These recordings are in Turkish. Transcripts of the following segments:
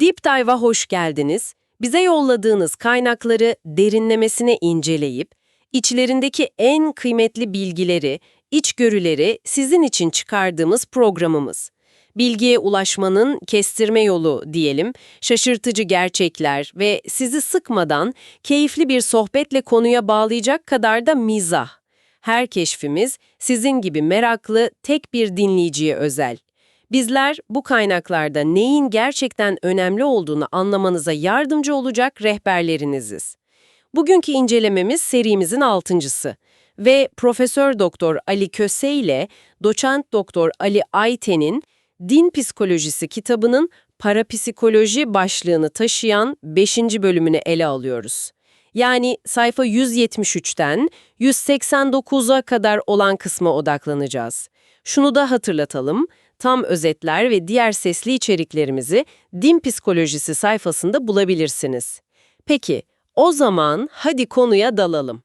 Deep Dive'a hoş geldiniz. Bize yolladığınız kaynakları derinlemesine inceleyip, içlerindeki en kıymetli bilgileri, içgörüleri sizin için çıkardığımız programımız. Bilgiye ulaşmanın kestirme yolu diyelim, şaşırtıcı gerçekler ve sizi sıkmadan keyifli bir sohbetle konuya bağlayacak kadar da mizah. Her keşfimiz sizin gibi meraklı tek bir dinleyiciye özel. Bizler bu kaynaklarda neyin gerçekten önemli olduğunu anlamanıza yardımcı olacak rehberleriniziz. Bugünkü incelememiz serimizin altıncısı ve Profesör Doktor Ali Köse ile Doçent Doktor Ali Ayten'in Din Psikolojisi kitabının Parapsikoloji başlığını taşıyan 5. bölümünü ele alıyoruz. Yani sayfa 173'ten 189'a kadar olan kısma odaklanacağız. Şunu da hatırlatalım, tam özetler ve diğer sesli içeriklerimizi Din Psikolojisi sayfasında bulabilirsiniz. Peki, o zaman hadi konuya dalalım.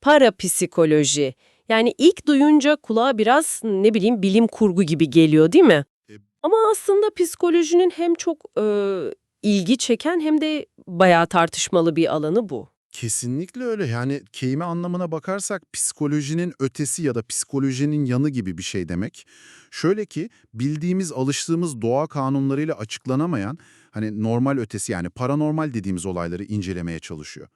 Parapsikoloji. Yani ilk duyunca kulağa biraz ne bileyim bilim kurgu gibi geliyor değil mi? E- Ama aslında psikolojinin hem çok e, ilgi çeken hem de bayağı tartışmalı bir alanı bu. Kesinlikle öyle. Yani kelime anlamına bakarsak psikolojinin ötesi ya da psikolojinin yanı gibi bir şey demek. Şöyle ki bildiğimiz, alıştığımız doğa kanunlarıyla açıklanamayan hani normal ötesi yani paranormal dediğimiz olayları incelemeye çalışıyor.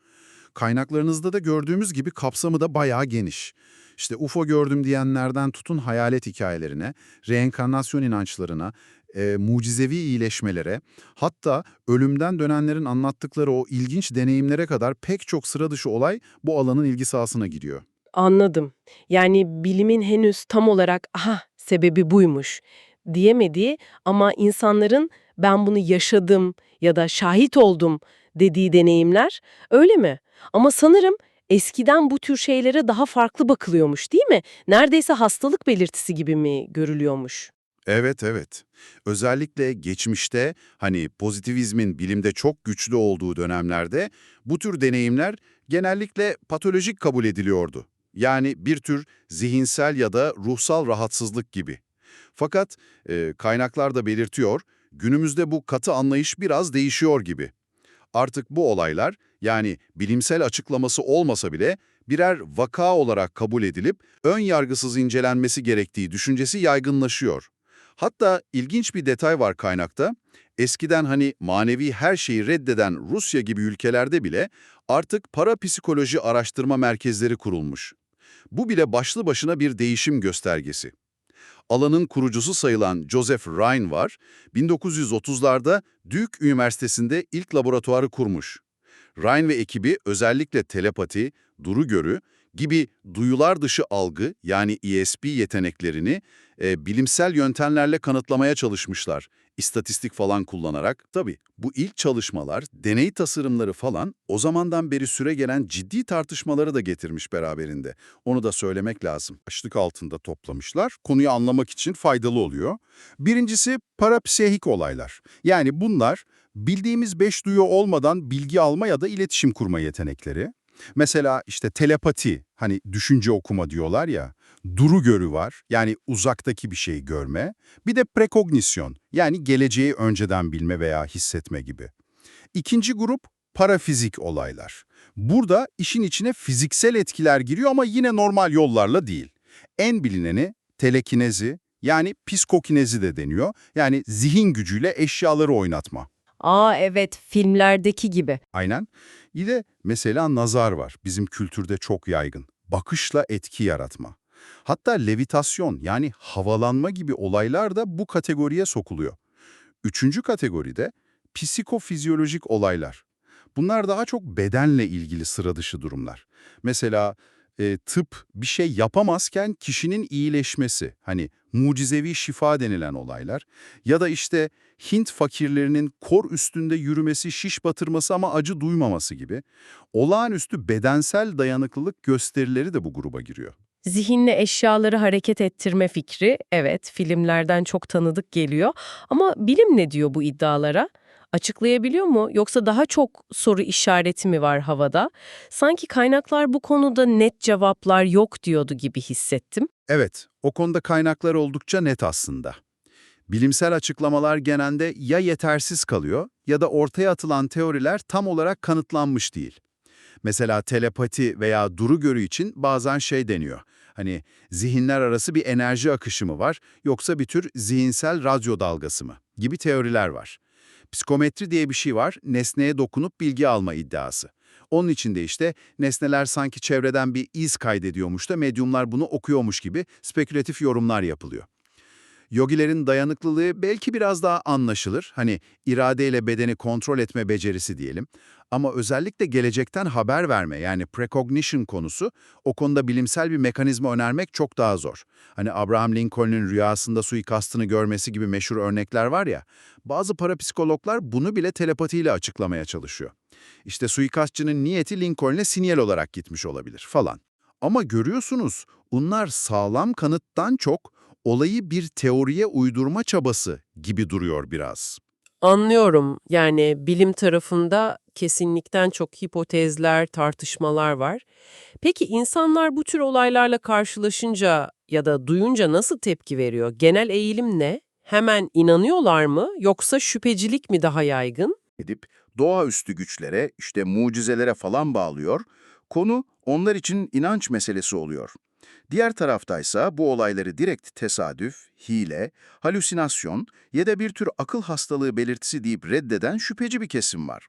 Kaynaklarınızda da gördüğümüz gibi kapsamı da bayağı geniş. İşte UFO gördüm diyenlerden tutun hayalet hikayelerine, reenkarnasyon inançlarına, e, mucizevi iyileşmelere, hatta ölümden dönenlerin anlattıkları o ilginç deneyimlere kadar pek çok sıra dışı olay bu alanın ilgi sahasına giriyor. Anladım. Yani bilimin henüz tam olarak aha sebebi buymuş diyemediği ama insanların ben bunu yaşadım ya da şahit oldum dediği deneyimler öyle mi? Ama sanırım eskiden bu tür şeylere daha farklı bakılıyormuş değil mi? Neredeyse hastalık belirtisi gibi mi görülüyormuş? Evet, evet. Özellikle geçmişte hani pozitivizmin bilimde çok güçlü olduğu dönemlerde bu tür deneyimler genellikle patolojik kabul ediliyordu. Yani bir tür zihinsel ya da ruhsal rahatsızlık gibi. Fakat e, kaynaklar da belirtiyor, günümüzde bu katı anlayış biraz değişiyor gibi. Artık bu olaylar yani bilimsel açıklaması olmasa bile birer vaka olarak kabul edilip ön yargısız incelenmesi gerektiği düşüncesi yaygınlaşıyor. Hatta ilginç bir detay var kaynakta. Eskiden hani manevi her şeyi reddeden Rusya gibi ülkelerde bile artık parapsikoloji araştırma merkezleri kurulmuş. Bu bile başlı başına bir değişim göstergesi. Alanın kurucusu sayılan Joseph Rhine var, 1930'larda Duke Üniversitesi'nde ilk laboratuvarı kurmuş. Rhine ve ekibi özellikle telepati, duru görü gibi duyular dışı algı yani ESP yeteneklerini e, bilimsel yöntemlerle kanıtlamaya çalışmışlar. İstatistik falan kullanarak. Tabii bu ilk çalışmalar, deney tasarımları falan o zamandan beri süre gelen ciddi tartışmaları da getirmiş beraberinde. Onu da söylemek lazım. Başlık altında toplamışlar. Konuyu anlamak için faydalı oluyor. Birincisi parapsihik olaylar. Yani bunlar bildiğimiz beş duyu olmadan bilgi alma ya da iletişim kurma yetenekleri. Mesela işte telepati, hani düşünce okuma diyorlar ya, duru görü var, yani uzaktaki bir şeyi görme. Bir de prekognisyon, yani geleceği önceden bilme veya hissetme gibi. İkinci grup parafizik olaylar. Burada işin içine fiziksel etkiler giriyor ama yine normal yollarla değil. En bilineni telekinezi, yani psikokinezi de deniyor. Yani zihin gücüyle eşyaları oynatma. Aa evet filmlerdeki gibi. Aynen. Bir de mesela nazar var. Bizim kültürde çok yaygın. Bakışla etki yaratma. Hatta levitasyon yani havalanma gibi olaylar da bu kategoriye sokuluyor. Üçüncü kategoride psikofizyolojik olaylar. Bunlar daha çok bedenle ilgili sıra dışı durumlar. Mesela e, tıp bir şey yapamazken kişinin iyileşmesi, hani mucizevi şifa denilen olaylar ya da işte Hint fakirlerinin kor üstünde yürümesi, şiş batırması ama acı duymaması gibi olağanüstü bedensel dayanıklılık gösterileri de bu gruba giriyor. Zihinle eşyaları hareket ettirme fikri, evet filmlerden çok tanıdık geliyor. Ama bilim ne diyor bu iddialara? Açıklayabiliyor mu yoksa daha çok soru işareti mi var havada? Sanki kaynaklar bu konuda net cevaplar yok diyordu gibi hissettim. Evet, o konuda kaynaklar oldukça net aslında. Bilimsel açıklamalar genelde ya yetersiz kalıyor ya da ortaya atılan teoriler tam olarak kanıtlanmış değil. Mesela telepati veya duru görü için bazen şey deniyor. Hani zihinler arası bir enerji akışı mı var yoksa bir tür zihinsel radyo dalgası mı gibi teoriler var. Psikometri diye bir şey var, nesneye dokunup bilgi alma iddiası. Onun içinde işte nesneler sanki çevreden bir iz kaydediyormuş da medyumlar bunu okuyormuş gibi spekülatif yorumlar yapılıyor. Yogilerin dayanıklılığı belki biraz daha anlaşılır. Hani iradeyle bedeni kontrol etme becerisi diyelim. Ama özellikle gelecekten haber verme yani precognition konusu o konuda bilimsel bir mekanizma önermek çok daha zor. Hani Abraham Lincoln'un rüyasında suikastını görmesi gibi meşhur örnekler var ya, bazı parapsikologlar bunu bile telepatiyle açıklamaya çalışıyor. İşte suikastçının niyeti Lincoln'e sinyal olarak gitmiş olabilir falan. Ama görüyorsunuz bunlar sağlam kanıttan çok olayı bir teoriye uydurma çabası gibi duruyor biraz. Anlıyorum. Yani bilim tarafında kesinlikten çok hipotezler, tartışmalar var. Peki insanlar bu tür olaylarla karşılaşınca ya da duyunca nasıl tepki veriyor? Genel eğilim ne? Hemen inanıyorlar mı yoksa şüphecilik mi daha yaygın? edip doğaüstü güçlere, işte mucizelere falan bağlıyor, konu onlar için inanç meselesi oluyor. Diğer taraftaysa bu olayları direkt tesadüf, hile, halüsinasyon ya da bir tür akıl hastalığı belirtisi deyip reddeden şüpheci bir kesim var.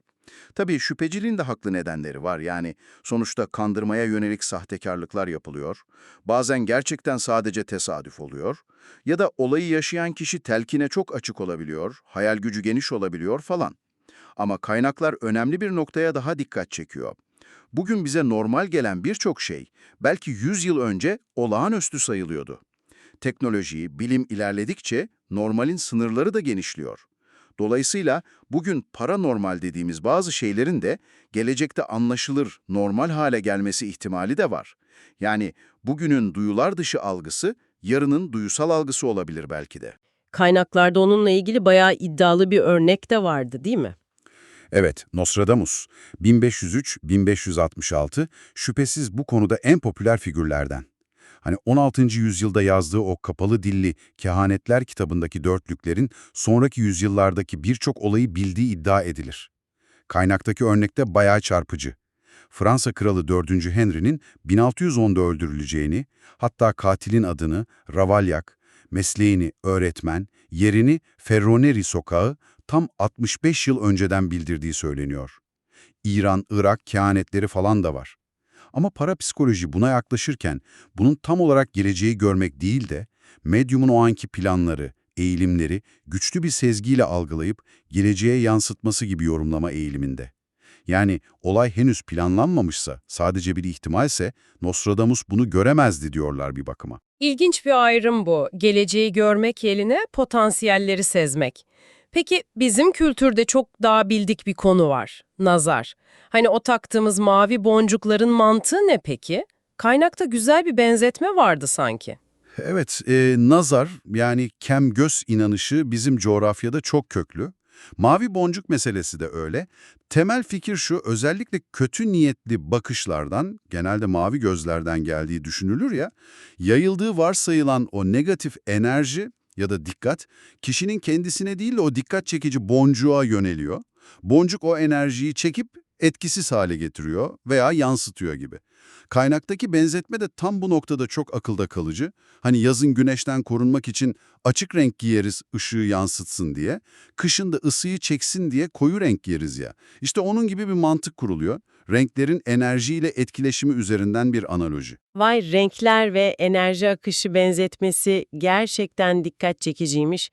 Tabii şüpheciliğin de haklı nedenleri var yani sonuçta kandırmaya yönelik sahtekarlıklar yapılıyor, bazen gerçekten sadece tesadüf oluyor ya da olayı yaşayan kişi telkine çok açık olabiliyor, hayal gücü geniş olabiliyor falan. Ama kaynaklar önemli bir noktaya daha dikkat çekiyor. Bugün bize normal gelen birçok şey belki 100 yıl önce olağanüstü sayılıyordu. Teknoloji, bilim ilerledikçe normalin sınırları da genişliyor. Dolayısıyla bugün paranormal dediğimiz bazı şeylerin de gelecekte anlaşılır, normal hale gelmesi ihtimali de var. Yani bugünün duyular dışı algısı yarının duyusal algısı olabilir belki de. Kaynaklarda onunla ilgili bayağı iddialı bir örnek de vardı değil mi? Evet, Nostradamus 1503-1566 şüphesiz bu konuda en popüler figürlerden. Hani 16. yüzyılda yazdığı o kapalı dilli Kehanetler kitabındaki dörtlüklerin sonraki yüzyıllardaki birçok olayı bildiği iddia edilir. Kaynaktaki örnekte bayağı çarpıcı. Fransa Kralı 4. Henry'nin 1610'da öldürüleceğini, hatta katilin adını Ravalyak, mesleğini öğretmen, yerini Ferroneri sokağı tam 65 yıl önceden bildirdiği söyleniyor. İran, Irak kehanetleri falan da var. Ama parapsikoloji buna yaklaşırken bunun tam olarak geleceği görmek değil de medyumun o anki planları, eğilimleri güçlü bir sezgiyle algılayıp geleceğe yansıtması gibi yorumlama eğiliminde. Yani olay henüz planlanmamışsa, sadece bir ihtimalse Nostradamus bunu göremezdi diyorlar bir bakıma. İlginç bir ayrım bu. Geleceği görmek yerine potansiyelleri sezmek. Peki bizim kültürde çok daha bildik bir konu var. Nazar. Hani o taktığımız mavi boncukların mantığı ne peki? Kaynakta güzel bir benzetme vardı sanki. Evet, e, nazar yani kem göz inanışı bizim coğrafyada çok köklü. Mavi boncuk meselesi de öyle. Temel fikir şu, özellikle kötü niyetli bakışlardan, genelde mavi gözlerden geldiği düşünülür ya, yayıldığı varsayılan o negatif enerji ya da dikkat, kişinin kendisine değil de o dikkat çekici boncuğa yöneliyor. Boncuk o enerjiyi çekip etkisiz hale getiriyor veya yansıtıyor gibi. Kaynaktaki benzetme de tam bu noktada çok akılda kalıcı. Hani yazın güneşten korunmak için açık renk giyeriz ışığı yansıtsın diye, kışın da ısıyı çeksin diye koyu renk giyeriz ya. İşte onun gibi bir mantık kuruluyor. Renklerin enerjiyle etkileşimi üzerinden bir analoji. Vay renkler ve enerji akışı benzetmesi gerçekten dikkat çekiciymiş.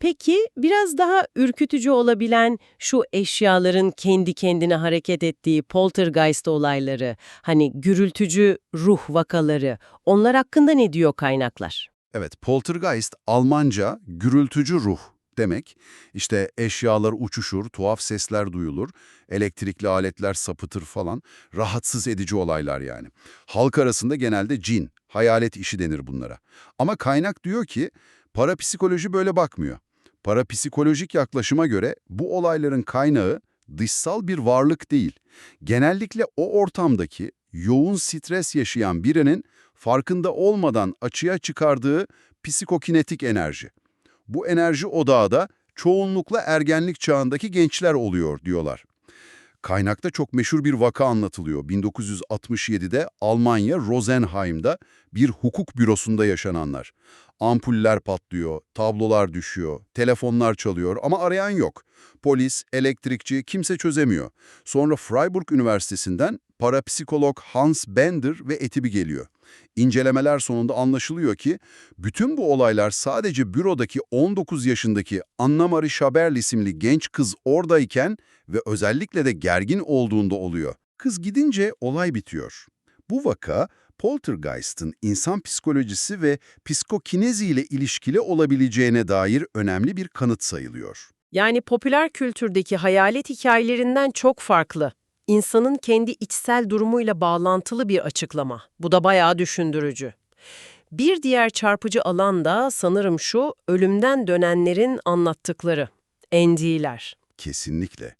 Peki biraz daha ürkütücü olabilen şu eşyaların kendi kendine hareket ettiği poltergeist olayları, hani gürültücü ruh vakaları, onlar hakkında ne diyor kaynaklar? Evet, poltergeist Almanca gürültücü ruh demek. İşte eşyalar uçuşur, tuhaf sesler duyulur, elektrikli aletler sapıtır falan. Rahatsız edici olaylar yani. Halk arasında genelde cin, hayalet işi denir bunlara. Ama kaynak diyor ki parapsikoloji böyle bakmıyor. Parapsikolojik yaklaşıma göre bu olayların kaynağı dışsal bir varlık değil. Genellikle o ortamdaki yoğun stres yaşayan birinin farkında olmadan açığa çıkardığı psikokinetik enerji. Bu enerji odağı da çoğunlukla ergenlik çağındaki gençler oluyor diyorlar. Kaynakta çok meşhur bir vaka anlatılıyor. 1967'de Almanya Rosenheim'da bir hukuk bürosunda yaşananlar. Ampuller patlıyor, tablolar düşüyor, telefonlar çalıyor ama arayan yok. Polis, elektrikçi kimse çözemiyor. Sonra Freiburg Üniversitesi'nden parapsikolog Hans Bender ve ekibi geliyor. İncelemeler sonunda anlaşılıyor ki bütün bu olaylar sadece bürodaki 19 yaşındaki Anna-Marie Schaberl isimli genç kız oradayken ve özellikle de gergin olduğunda oluyor. Kız gidince olay bitiyor. Bu vaka poltergeist'ın insan psikolojisi ve psikokinezi ile ilişkili olabileceğine dair önemli bir kanıt sayılıyor. Yani popüler kültürdeki hayalet hikayelerinden çok farklı. İnsanın kendi içsel durumuyla bağlantılı bir açıklama. Bu da bayağı düşündürücü. Bir diğer çarpıcı alan da sanırım şu, ölümden dönenlerin anlattıkları. Endiler. Kesinlikle.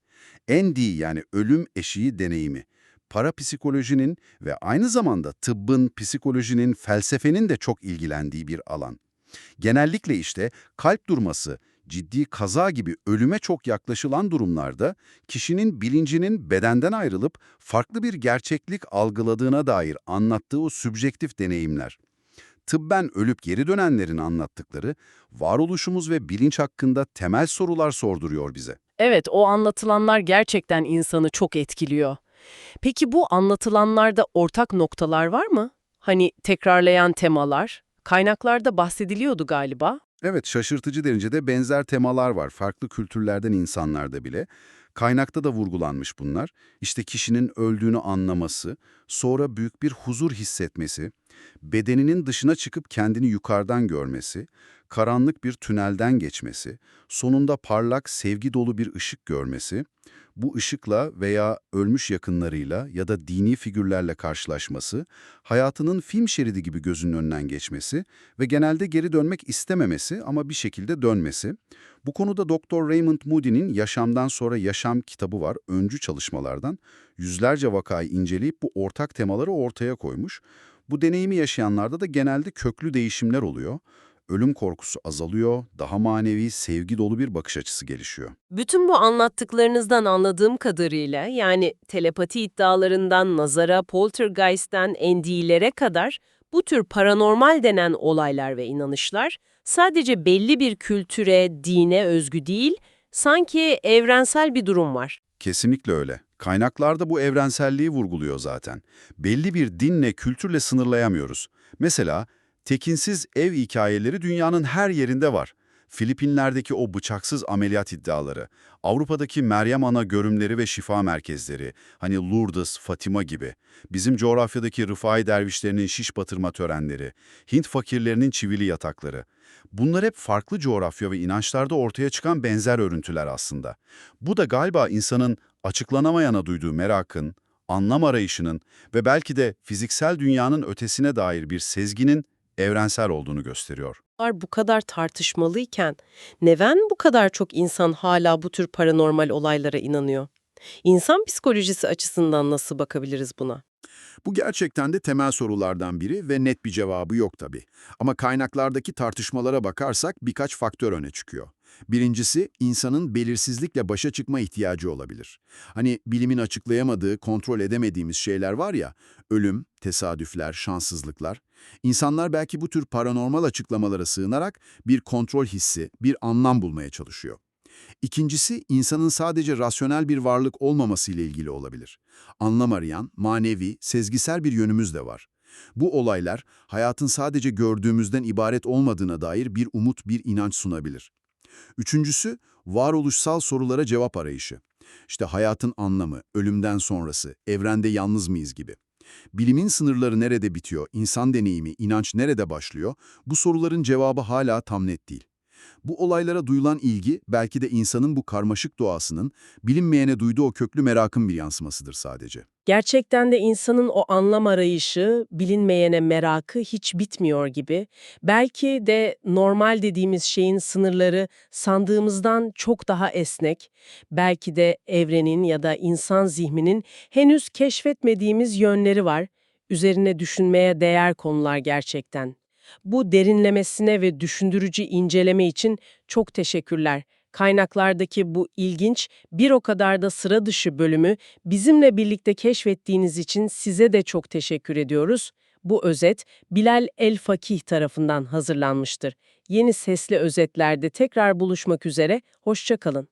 ND yani ölüm eşiği deneyimi. Parapsikolojinin ve aynı zamanda tıbbın, psikolojinin, felsefenin de çok ilgilendiği bir alan. Genellikle işte kalp durması, ciddi kaza gibi ölüme çok yaklaşılan durumlarda kişinin bilincinin bedenden ayrılıp farklı bir gerçeklik algıladığına dair anlattığı o sübjektif deneyimler. Tıbben ölüp geri dönenlerin anlattıkları, varoluşumuz ve bilinç hakkında temel sorular sorduruyor bize. Evet, o anlatılanlar gerçekten insanı çok etkiliyor. Peki bu anlatılanlarda ortak noktalar var mı? Hani tekrarlayan temalar? Kaynaklarda bahsediliyordu galiba. Evet, şaşırtıcı derecede benzer temalar var farklı kültürlerden insanlarda bile. Kaynakta da vurgulanmış bunlar. İşte kişinin öldüğünü anlaması, sonra büyük bir huzur hissetmesi, bedeninin dışına çıkıp kendini yukarıdan görmesi, karanlık bir tünelden geçmesi, sonunda parlak, sevgi dolu bir ışık görmesi, bu ışıkla veya ölmüş yakınlarıyla ya da dini figürlerle karşılaşması, hayatının film şeridi gibi gözünün önünden geçmesi ve genelde geri dönmek istememesi ama bir şekilde dönmesi. Bu konuda Dr. Raymond Moody'nin Yaşamdan Sonra Yaşam kitabı var, öncü çalışmalardan. Yüzlerce vakayı inceleyip bu ortak temaları ortaya koymuş. Bu deneyimi yaşayanlarda da genelde köklü değişimler oluyor. Ölüm korkusu azalıyor, daha manevi, sevgi dolu bir bakış açısı gelişiyor. Bütün bu anlattıklarınızdan anladığım kadarıyla yani telepati iddialarından nazara, poltergeist'ten endilere kadar bu tür paranormal denen olaylar ve inanışlar sadece belli bir kültüre, dine özgü değil, sanki evrensel bir durum var. Kesinlikle öyle. Kaynaklarda bu evrenselliği vurguluyor zaten. Belli bir dinle, kültürle sınırlayamıyoruz. Mesela tekinsiz ev hikayeleri dünyanın her yerinde var. Filipinler'deki o bıçaksız ameliyat iddiaları, Avrupa'daki Meryem Ana görümleri ve şifa merkezleri, hani Lourdes, Fatima gibi, bizim coğrafyadaki Rıfai dervişlerinin şiş batırma törenleri, Hint fakirlerinin çivili yatakları. Bunlar hep farklı coğrafya ve inançlarda ortaya çıkan benzer örüntüler aslında. Bu da galiba insanın açıklanamayana duyduğu merakın, anlam arayışının ve belki de fiziksel dünyanın ötesine dair bir sezginin evrensel olduğunu gösteriyor. Bu kadar tartışmalıyken neden bu kadar çok insan hala bu tür paranormal olaylara inanıyor? İnsan psikolojisi açısından nasıl bakabiliriz buna? Bu gerçekten de temel sorulardan biri ve net bir cevabı yok tabii. Ama kaynaklardaki tartışmalara bakarsak birkaç faktör öne çıkıyor. Birincisi, insanın belirsizlikle başa çıkma ihtiyacı olabilir. Hani bilimin açıklayamadığı, kontrol edemediğimiz şeyler var ya, ölüm, tesadüfler, şanssızlıklar. İnsanlar belki bu tür paranormal açıklamalara sığınarak bir kontrol hissi, bir anlam bulmaya çalışıyor. İkincisi, insanın sadece rasyonel bir varlık olmaması ile ilgili olabilir. Anlam arayan, manevi, sezgisel bir yönümüz de var. Bu olaylar, hayatın sadece gördüğümüzden ibaret olmadığına dair bir umut, bir inanç sunabilir. Üçüncüsü, varoluşsal sorulara cevap arayışı. İşte hayatın anlamı, ölümden sonrası, evrende yalnız mıyız gibi. Bilimin sınırları nerede bitiyor, insan deneyimi, inanç nerede başlıyor, bu soruların cevabı hala tam net değil. Bu olaylara duyulan ilgi belki de insanın bu karmaşık doğasının bilinmeyene duyduğu o köklü merakın bir yansımasıdır sadece. Gerçekten de insanın o anlam arayışı, bilinmeyene merakı hiç bitmiyor gibi. Belki de normal dediğimiz şeyin sınırları sandığımızdan çok daha esnek. Belki de evrenin ya da insan zihninin henüz keşfetmediğimiz yönleri var. Üzerine düşünmeye değer konular gerçekten. Bu derinlemesine ve düşündürücü inceleme için çok teşekkürler. Kaynaklardaki bu ilginç, bir o kadar da sıra dışı bölümü bizimle birlikte keşfettiğiniz için size de çok teşekkür ediyoruz. Bu özet Bilal El Fakih tarafından hazırlanmıştır. Yeni sesli özetlerde tekrar buluşmak üzere, hoşça kalın.